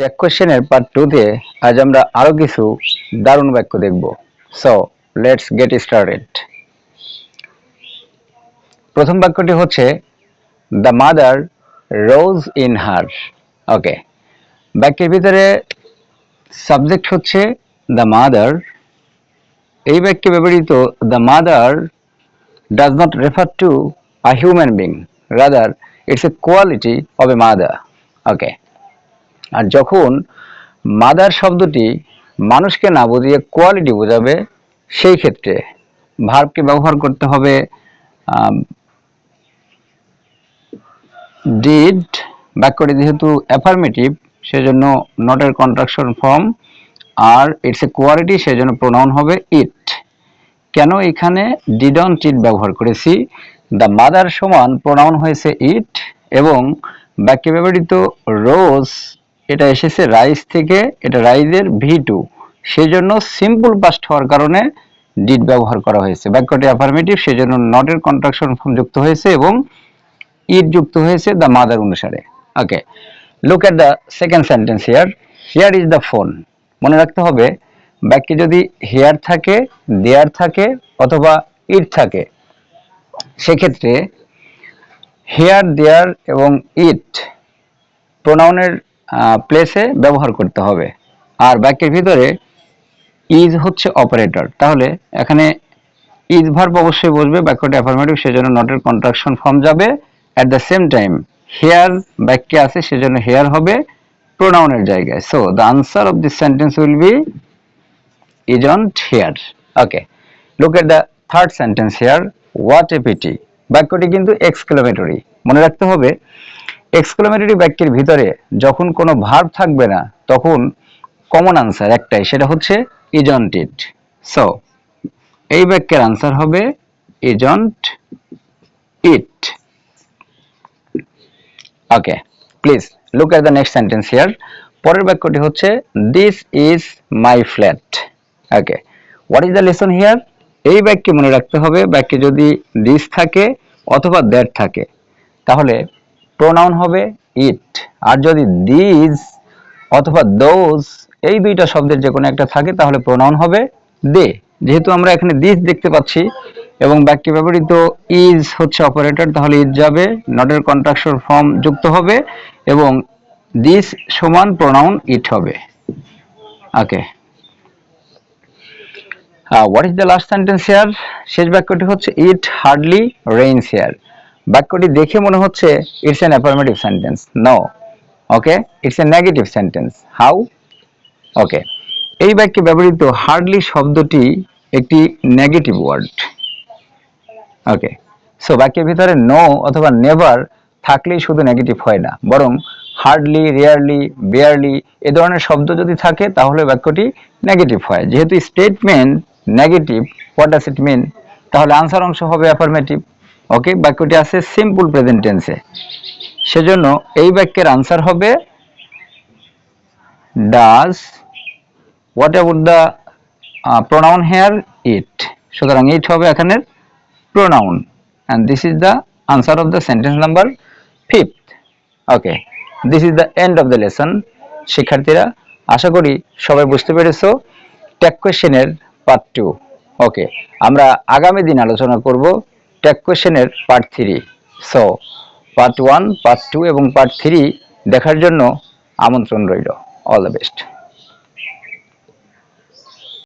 Take কোশ্চেনের part টুতে আজ আমরা আরও কিছু দারুণ বাক্য দেখব। সো লেটস গেট স্টার্টেড প্রথম বাক্যটি হচ্ছে the mother rose in her okay বাক্যের ভিতরে সাবজেক্ট হচ্ছে দ্য মাদার এই বাক্যে ব্যবহৃত the mother does not refer to a human being rather it's a quality of a mother okay আর যখন মাদার শব্দটি মানুষকে না বুঝিয়ে কোয়ালিটি বোঝাবে, সেই ক্ষেত্রে ভার্বকে ব্যবহার করতে হবে ডিড বাক্যটি যেহেতু অ্যাফার্মেটিভ সেজন্য নটের কন্ট্রাকশন ফর্ম আর ইটস এ কোয়ালিটি সেজন্য প্রোনাউন হবে ইট কেন এখানে ডিডন টিট ব্যবহার করেছি? দ্য মাদার সমান প্রোনাউন হয়েছে ইট এবং বাক্যে ব্যবহৃত রোজ এটা এসেছে রাইস থেকে, এটা রাইজের ভি টু। সেই জন্য সিম্পল পাস্ট হওয়ার কারণে ডিড ব্যবহার করা হয়েছে। বাক্যটি অ্যাফার্মেটিভ সেজন্য নটের কন্ট্রাকশন ফর্ম যুক্ত হয়েছে এবং ইট যুক্ত হয়েছে দ্য মাদার অনুসারে। Okay look at the second sentence here here is the phone মনে রাখতে হবে, বাক্যে যদি হেয়ার থাকে দেয়ার থাকে, অথবা ইট থাকে, সেক্ষেত্রে হেয়ার দেয়ার এবং ইট প্রোনাউনের প্লেসে ব্যবহার করতে হবে। আর বাক্যের ভিতরে ইজ হচ্ছে অপারেটর তাহলে এখানে ইজ ভার্ব অবশ্যই বসবে, বাক্যটি অ্যাফার্মেটিভ সেজন্য নটের কন্ট্রাকশন ফর্ম যাবে। At the same time here বাক্যে আছে, সেজন্য হেয়ার হবে। প্রোনাউনের জায়গায়। So the answer of this sentence will be isn't here okay, look at the third sentence here what a pity বাক্যটি কিন্তু এক্সক্লেমেটরি মনে রাখতে হবে এক্সক্লেমেটরি বাক্যের ভিতরে যখন কোনো ভার্ব থাকবে না, তখন কমন আনসার একটাই, সেটা হচ্ছে ইজন্ট ইট সো এই বাক্যের আনসার হবে isn't it okay please look at the next sentence here পরের বাক্যটি হচ্ছে this is my flat okay what is the lesson here এই বাক্যে মনে রাখতে হবে বাক্যে যদি দিস থাকে অথবা দ্যাট থাকে, তাহলে প্রোনাউন হবে ইট আর যদি দিজ অথবা দোজ এই দুইটা শব্দের যে কোনো একটা থাকে, তাহলে প্রোনাউন হবে দে যেহেতু আমরা এখানে দিস দেখতে পাচ্ছি, এবং বাক্যে ব্যবহৃত ইজ হচ্ছে অপারেটর তাহলে ইজ যাবে নটের কন্ট্রাকশন ফর্ম যুক্ত হবে, এবং দিস সমান প্রোনাউন ইট হবে। ওকে হ্যাঁ what is the last sentence here শেষ বাক্যটি হচ্ছে ইট হার্ডলি রেইনস হেয়ার বাক্যটি দেখে মনে হচ্ছে it's an affirmative sentence no okay it's a negative sentence how okay এই বাক্যে ব্যবহৃত হার্ডলি শব্দটি একটি নেগেটিভ ওয়ার্ড ওকে সো বাক্যের ভিতরে নো অথবা নেভার থাকলেই শুধু নেগেটিভ হয় না। বরং হার্ডলি রেয়ারলি বেয়ারলি এ ধরনের শব্দ যদি থাকে, তাহলে বাক্যটি নেগেটিভ হয়। যেহেতু statement negative what does it mean তাহলে আনসার অংশ হবে অ্যাফার্মেটিভ ওকে বাক্যটি আছে সিম্পল প্রেজেন্ট টেন্সে সেজন্য এই বাক্যের আনসার হবে does what about the pronoun here it সুতরাং ইট হবে এখানের pronoun and this is the answer of the sentence number fifth okay this is the end of the lesson শিক্ষার্থীরা, আশা করি সবাই বুঝতে পেরেছ ট্যাগ কোয়েশ্চেনের পার্ট টু ওকে আমরা আগামী দিন আলোচনা করব tag কোয়েশনের part three so part one part two এবং পার্ট থ্রি দেখার জন্য আমন্ত্রণ রইল। All the best